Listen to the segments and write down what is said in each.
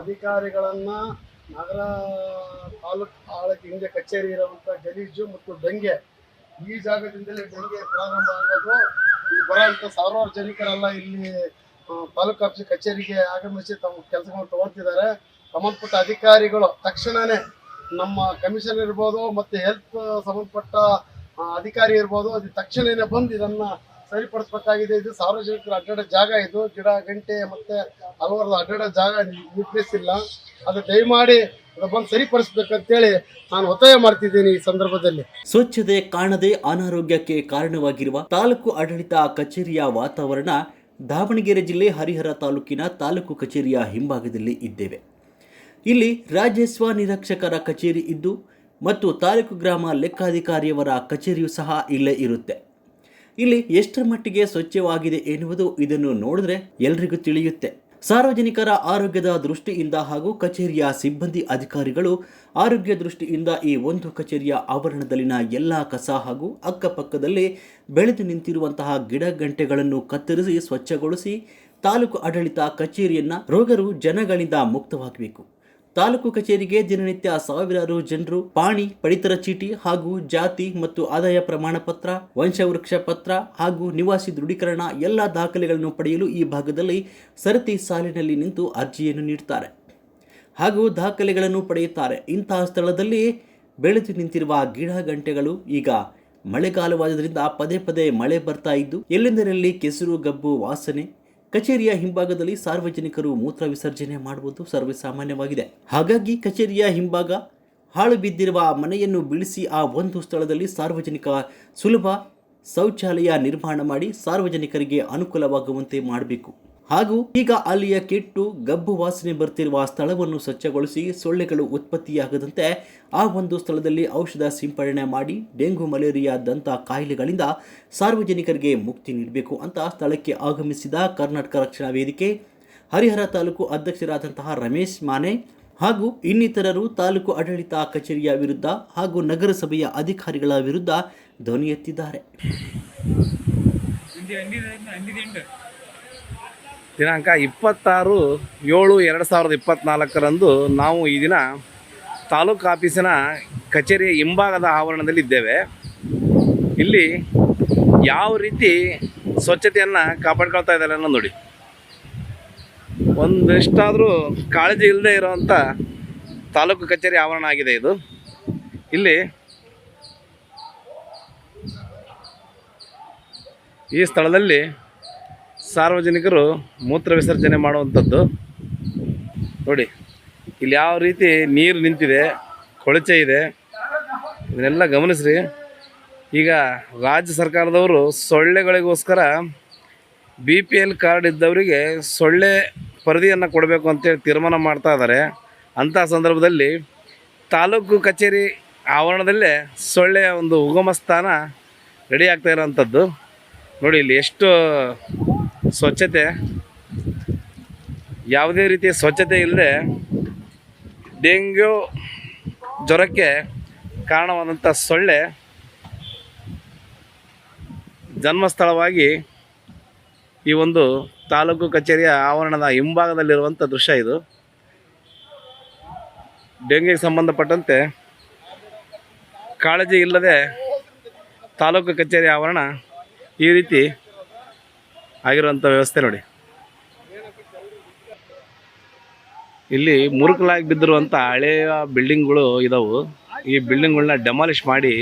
ಅಧಿಕಾರಿಗಳನ್ನ ನಗರ ತಾಲೂಕು ಆಳಕ್ಕೆ ಹಿಂದೆ ಕಚೇರಿ ಇರುವಂತ ಗಲೀಜು ಮತ್ತು ಡೆಂಗೆ, ಈ ಜಾಗದಿಂದಲೇ ಡೆಂಗೆ ಪ್ರಾರಂಭ ಆಗೋದು. ಇಲ್ಲಿ ಸಾವಿರಾರು ಜನಿಕರೆಲ್ಲ ಇಲ್ಲಿ ತಾಲೂಕು ಆಫೀಸ್ ಕಚೇರಿಗೆ ಆಗಮಿಸಿ ತಮ್ಮ ಕೆಲಸಗಳನ್ನು ತಗೊಳ್ತಿದ್ದಾರೆ. ಸಂಬಂಧಪಟ್ಟ ಅಧಿಕಾರಿಗಳು ತಕ್ಷಣನೇ ನಮ್ಮ ಕಮಿಷನ್ ಇರ್ಬೋದು ಮತ್ತೆ ಹೆಲ್ತ್ ಸಂಬಂಧಪಟ್ಟ ಅಧಿಕಾರಿ ಇರ್ಬೋದು ಅದು ತಕ್ಷಣನೇ ಬಂದು ಇದನ್ನ ಸರಿಪಡಿಸ್ಬೇಕಾಗಿದೆ. ಇದು ಸಾರ್ವಜನಿಕರು ಅಡ್ಡಾಡೋ ಜಾಗ ಇದು. ಗಿಡ, ಗಂಟೆ ಮತ್ತೆ ಹಲವಾರು ಅಡ್ಡಾಡೋ ಜಾಗ ಇಲ್ಲ. ಅದು ದಯಮಾಡಿ ಬಂದು ಸರಿಪಡಿಸ್ಬೇಕಂತೇಳಿ ನಾನು ಒತ್ತಾಯ ಮಾಡ್ತಿದ್ದೀನಿ ಈ ಸಂದರ್ಭದಲ್ಲಿ. ಸ್ವಚ್ಛತೆ ಕಾಣದೆ ಅನಾರೋಗ್ಯಕ್ಕೆ ಕಾರಣವಾಗಿರುವ ತಾಲೂಕು ಆಡಳಿತ ಕಚೇರಿಯ ವಾತಾವರಣ ದಾವಣಗೆರೆ ಜಿಲ್ಲೆ ಹರಿಹರ ತಾಲೂಕಿನ ತಾಲೂಕು ಕಚೇರಿಯ ಹಿಂಭಾಗದಲ್ಲಿ ಇದ್ದೇವೆ. ಇಲ್ಲಿ ರಾಜ್ಯಸ್ವ ನಿರೀಕ್ಷಕರ ಕಚೇರಿ ಇದ್ದು ಮತ್ತು ತಾಲೂಕು ಗ್ರಾಮ ಲೆಕ್ಕಾಧಿಕಾರಿಯವರ ಕಚೇರಿಯೂ ಸಹ ಇಲ್ಲೇ ಇರುತ್ತೆ. ಇಲ್ಲಿ ಎಷ್ಟರ ಮಟ್ಟಿಗೆ ಸ್ವಚ್ಛವಾಗಿದೆ ಎನ್ನುವುದು ಇದನ್ನು ನೋಡಿದ್ರೆ ಎಲ್ರಿಗೂ ತಿಳಿಯುತ್ತೆ. ಸಾರ್ವಜನಿಕರ ಆರೋಗ್ಯದ ದೃಷ್ಟಿಯಿಂದ ಹಾಗೂ ಕಚೇರಿಯ ಸಿಬ್ಬಂದಿ ಅಧಿಕಾರಿಗಳು ಆರೋಗ್ಯ ದೃಷ್ಟಿಯಿಂದ ಈ ಒಂದು ಕಚೇರಿಯ ಆವರಣದಲ್ಲಿನ ಎಲ್ಲ ಕಸ ಹಾಗೂ ಅಕ್ಕಪಕ್ಕದಲ್ಲಿ ಬೆಳೆದು ನಿಂತಿರುವಂತಹ ಗಿಡ ಗಂಟೆಗಳನ್ನು ಕತ್ತರಿಸಿ ಸ್ವಚ್ಛಗೊಳಿಸಿ ತಾಲೂಕು ಆಡಳಿತ ಕಚೇರಿಯನ್ನ ರೋಗರು ಜನಗಳಿಂದ ಮುಕ್ತವಾಗಬೇಕು. ತಾಲೂಕು ಕಚೇರಿಗೆ ದಿನನಿತ್ಯ ಸಾವಿರಾರು ಜನರು ಪಾಣಿ, ಪಡಿತರ ಚೀಟಿ ಹಾಗೂ ಜಾತಿ ಮತ್ತು ಆದಾಯ ಪ್ರಮಾಣ ಪತ್ರ, ವಂಶವೃಕ್ಷ ಪತ್ರ ಹಾಗೂ ನಿವಾಸಿ ದೃಢೀಕರಣ ಎಲ್ಲ ದಾಖಲೆಗಳನ್ನು ಪಡೆಯಲು ಈ ಭಾಗದಲ್ಲಿ ಸರತಿ ಸಾಲಿನಲ್ಲಿ ನಿಂತು ಅರ್ಜಿಯನ್ನು ನೀಡುತ್ತಾರೆ ಹಾಗೂ ದಾಖಲೆಗಳನ್ನು ಪಡೆಯುತ್ತಾರೆ. ಇಂತಹ ಸ್ಥಳದಲ್ಲಿ ಬೆಳೆದು ನಿಂತಿರುವ ಗಿಡ ಗಂಟೆಗಳು ಈಗ ಮಳೆಗಾಲವಾದ್ದರಿಂದ ಪದೇ ಪದೇ ಮಳೆ ಬರ್ತಾ ಇದ್ದು ಎಲ್ಲೆಂದರಲ್ಲಿ ಕೆಸರು, ಗಬ್ಬು, ವಾಸನೆ ಕಚೇರಿಯ ಹಿಂಭಾಗದಲ್ಲಿ ಸಾರ್ವಜನಿಕರು ಮೂತ್ರ ವಿಸರ್ಜನೆ ಮಾಡುವುದು ಸರ್ವೇಸಾಮಾನ್ಯವಾಗಿದೆ. ಹಾಗಾಗಿ ಕಚೇರಿಯ ಹಿಂಭಾಗ ಹಾಳು ಬಿದ್ದಿರುವ ಮನೆಯನ್ನು ಬಿಳಿಸಿ ಆ ಒಂದು ಸ್ಥಳದಲ್ಲಿ ಸಾರ್ವಜನಿಕ ಸುಲಭ ಶೌಚಾಲಯ ನಿರ್ಮಾಣ ಮಾಡಿ ಸಾರ್ವಜನಿಕರಿಗೆ ಅನುಕೂಲವಾಗುವಂತೆ ಮಾಡಬೇಕು. ಹಾಗೂ ಈಗ ಅಲ್ಲಿಯ ಕೆಟ್ಟು ಗಬ್ಬು ವಾಸನೆ ಬರ್ತಿರುವ ಸ್ಥಳವನ್ನು ಸ್ವಚ್ಛಗೊಳಿಸಿ ಸೊಳ್ಳೆಗಳು ಉತ್ಪತ್ತಿಯಾಗದಂತೆ ಆ ಒಂದು ಸ್ಥಳದಲ್ಲಿ ಔಷಧ ಸಿಂಪಡಣೆ ಮಾಡಿ ಡೆಂಗು ಮಲೇರಿಯಾದಂಥ ಕಾಯಿಲೆಗಳಿಂದ ಸಾರ್ವಜನಿಕರಿಗೆ ಮುಕ್ತಿ ನೀಡಬೇಕು ಅಂತ ಸ್ಥಳಕ್ಕೆ ಆಗಮಿಸಿದ ಕರ್ನಾಟಕ ರಕ್ಷಣಾ ವೇದಿಕೆ, ಹರಿಹರ ತಾಲೂಕು ಅಧ್ಯಕ್ಷರಾದಂತಹ ರಮೇಶ್ ಮಾನೆ ಹಾಗೂ ಇನ್ನಿತರರು ತಾಲೂಕು ಆಡಳಿತ ಕಚೇರಿಯ ವಿರುದ್ಧ ಹಾಗೂ ನಗರಸಭೆಯ ಅಧಿಕಾರಿಗಳ ವಿರುದ್ಧ ಧ್ವನಿ ಎತ್ತಿದ್ದಾರೆ. ದಿನಾಂಕ ಇಪ್ಪತ್ತಾರು ಏಳು ಎರಡು ಸಾವಿರದ ಇಪ್ಪತ್ತ್ನಾಲ್ಕರಂದು ನಾವು ಈ ದಿನ ತಾಲೂಕು ಆಫೀಸಿನ ಕಚೇರಿಯ ಹಿಂಭಾಗದ ಆವರಣದಲ್ಲಿ ಇದ್ದೇವೆ. ಇಲ್ಲಿ ಯಾವ ರೀತಿ ಸ್ವಚ್ಛತೆಯನ್ನು ಕಾಪಾಡ್ಕೊಳ್ತಾ ಇದ್ದಾರೆ ಅನ್ನೋ ನೋಡಿ. ಒಂದಿಷ್ಟಾದರೂ ಕಾಳಜಿ ಇಲ್ಲದೆ ಇರೋವಂಥ ತಾಲೂಕು ಕಚೇರಿ ಆವರಣ ಆಗಿದೆ ಇದು. ಇಲ್ಲಿ ಈ ಸ್ಥಳದಲ್ಲಿ ಸಾರ್ವಜನಿಕರು ಮೂತ್ರ ವಿಸರ್ಜನೆ ಮಾಡುವಂಥದ್ದು. ನೋಡಿ, ಇಲ್ಲಿ ಯಾವ ರೀತಿ ನೀರು ನಿಂತಿದೆ, ಕೊಳಚೆ ಇದೆ, ಇದನ್ನೆಲ್ಲ ಗಮನಿಸ್ರಿ. ಈಗ ರಾಜ್ಯ ಸರ್ಕಾರದವರು ಸೊಳ್ಳೆಗಳಿಗೋಸ್ಕರ ಬಿ ಪಿ ಎಲ್ ಕಾರ್ಡ್ ಇದ್ದವರಿಗೆ ಸೊಳ್ಳೆ ಪರಿಧಿಯನ್ನು ಕೊಡಬೇಕು ಅಂತೇಳಿ ತೀರ್ಮಾನ ಮಾಡ್ತಾ ಇದ್ದಾರೆ. ಅಂಥ ಸಂದರ್ಭದಲ್ಲಿ ತಾಲೂಕು ಕಚೇರಿ ಆವರಣದಲ್ಲೇ ಸೊಳ್ಳೆಯ ಒಂದು ಉಗಮ ಸ್ಥಾನ ರೆಡಿ ಆಗ್ತಾ ಇರೋವಂಥದ್ದು ನೋಡಿ, ಇಲ್ಲಿ ಎಷ್ಟು ಸ್ವಚ್ಛತೆ. ಯಾವುದೇ ರೀತಿಯ ಸ್ವಚ್ಛತೆ ಇಲ್ಲದೆ ಡೆಂಗ್ಯೂ ಜ್ವರಕ್ಕೆ ಕಾರಣವಾದಂಥ ಸೊಳ್ಳೆ ಜನ್ಮಸ್ಥಳವಾಗಿ ಈ ಒಂದು ತಾಲೂಕು ಕಚೇರಿಯ ಆವರಣದ ಹಿಂಭಾಗದಲ್ಲಿರುವಂಥ ದೃಶ್ಯ ಇದು. ಡೆಂಗ್ಯೂಗೆ ಸಂಬಂಧಪಟ್ಟಂತೆ ಕಾಳಜಿ ಇಲ್ಲದೆ ತಾಲೂಕು ಕಚೇರಿ ಆವರಣ ಈ ರೀತಿ ಆಗಿರುವಂಥ ವ್ಯವಸ್ಥೆ ನೋಡಿ. ಇಲ್ಲಿ ಮುರುಕಲಾಗಿ ಬಿದ್ದಿರುವಂಥ ಹಳೆಯ ಬಿಲ್ಡಿಂಗ್ಗಳು ಇದಾವು. ಈ ಬಿಲ್ಡಿಂಗ್ಗಳನ್ನ ಡೆಮಾಲಿಷ್ ಮಾಡಿ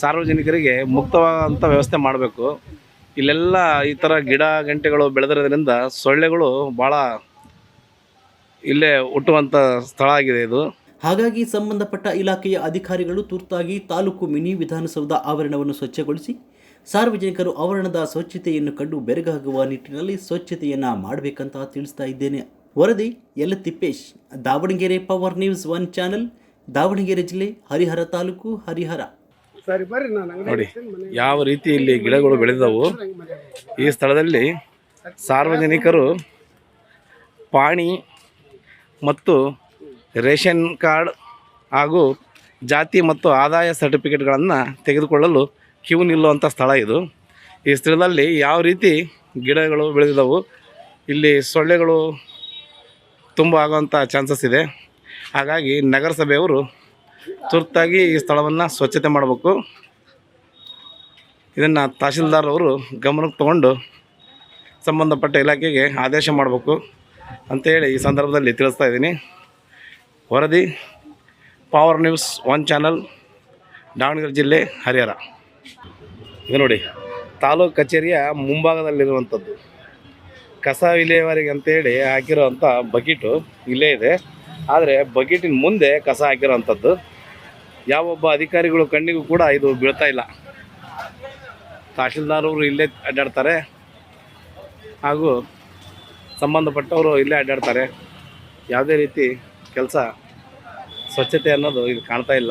ಸಾರ್ವಜನಿಕರಿಗೆ ಮುಕ್ತವಾದಂಥ ವ್ಯವಸ್ಥೆ ಮಾಡಬೇಕು. ಇಲ್ಲೆಲ್ಲ ಈ ಥರ ಗಿಡ, ಗಂಟೆಗಳು ಬೆಳೆದಿರೋದ್ರಿಂದ ಸೊಳ್ಳೆಗಳು ಭಾಳ ಇಲ್ಲೇ ಹುಟ್ಟುವಂಥ ಸ್ಥಳ ಆಗಿದೆ ಇದು. ಹಾಗಾಗಿ ಸಂಬಂಧಪಟ್ಟ ಇಲಾಖೆಯ ಅಧಿಕಾರಿಗಳು ತುರ್ತಾಗಿ ತಾಲೂಕು ಮಿನಿ ವಿಧಾನಸೌಧ ಆವರಣವನ್ನು ಸ್ವಚ್ಛಗೊಳಿಸಿ ಸಾರ್ವಜನಿಕರು ಆವರಣದ ಸ್ವಚ್ಛತೆಯನ್ನು ಕಂಡು ಬೆರಗಾಗುವ ನಿಟ್ಟಿನಲ್ಲಿ ಸ್ವಚ್ಛತೆಯನ್ನು ಮಾಡಬೇಕಂತ ತಿಳಿಸ್ತಾ ಇದ್ದೇನೆ. ವರದಿ L. Tippesh Davanagere power news one channel Davanagere ಜಿಲ್ಲೆ ಹರಿಹರ ತಾಲೂಕು ಹರಿಹರ. ಸರಿ ಬರ್ರಿ ನೋಡಿ ಯಾವ ರೀತಿ ಇಲ್ಲಿ ಗಿಡಗಳು ಬೆಳೆದವು? ಈ ಸ್ಥಳದಲ್ಲಿ ಸಾರ್ವಜನಿಕರು ಪಾಣಿ ಮತ್ತು ರೇಷನ್ ಕಾರ್ಡ್ ಹಾಗೂ ಜಾತಿ ಮತ್ತು ಆದಾಯ ಸರ್ಟಿಫಿಕೇಟ್ಗಳನ್ನು ತೆಗೆದುಕೊಳ್ಳಲು ಕ್ಯೂ ನಿಲ್ಲುವಂಥ ಸ್ಥಳ ಇದು. ಈ ಸ್ಥಳದಲ್ಲಿ ಯಾವ ರೀತಿ ಗಿಡಗಳು ಬೆಳೆದಿದ್ದವು ಇಲ್ಲಿ ಸೊಳ್ಳೆಗಳು ತುಂಬ ಆಗುವಂಥ ಚಾನ್ಸಸ್ ಇದೆ. ಹಾಗಾಗಿ ನಗರಸಭೆಯವರು ತುರ್ತಾಗಿ ಈ ಸ್ಥಳವನ್ನು ಸ್ವಚ್ಛತೆ ಮಾಡಬೇಕು. ಇದನ್ನು ತಹಶೀಲ್ದಾರ್ ಅವರು ಗಮನಕ್ಕೆ ತಗೊಂಡು ಸಂಬಂಧಪಟ್ಟ ಇಲಾಖೆಗೆ ಆದೇಶ ಮಾಡಬೇಕು ಅಂತೇಳಿ ಈ ಸಂದರ್ಭದಲ್ಲಿ ತಿಳಿಸ್ತಾ ಇದ್ದೀನಿ. ವರದಿ power news one channel Davanagere ಜಿಲ್ಲೆ ಹರಿಹರ. ಇದು ನೋಡಿ, ತಾಲೂಕು ಕಚೇರಿಯ ಮುಂಭಾಗದಲ್ಲಿರುವಂಥದ್ದು. ಕಸ ವಿಲೇವಾರಿಗೆ ಅಂತೇಳಿ ಹಾಕಿರೋವಂಥ ಬಕೆಟು ಇಲ್ಲೇ ಇದೆ. ಆದರೆ ಬಕೆಟಿನ ಮುಂದೆ ಕಸ ಹಾಕಿರೋವಂಥದ್ದು. ಯಾವೊಬ್ಬ ಅಧಿಕಾರಿಗಳು ಕಣ್ಣಿಗೂ ಕೂಡ ಇದು ಬೀಳ್ತಾ ಇಲ್ಲ. ತಹಶೀಲ್ದಾರವರು ಇಲ್ಲೇ ಅಡ್ಡಾಡ್ತಾರೆ. ಹಾಗೂ ಸಂಬಂಧಪಟ್ಟವರು ಇಲ್ಲೇ ಅಡ್ಡಾಡ್ತಾರೆ. ಯಾವುದೇ ರೀತಿ ಕೆಲಸ ಸ್ವಚ್ಛತೆ ಅನ್ನೋದು ಇಲ್ಲಿ ಕಾಣ್ತಾ ಇಲ್ಲ.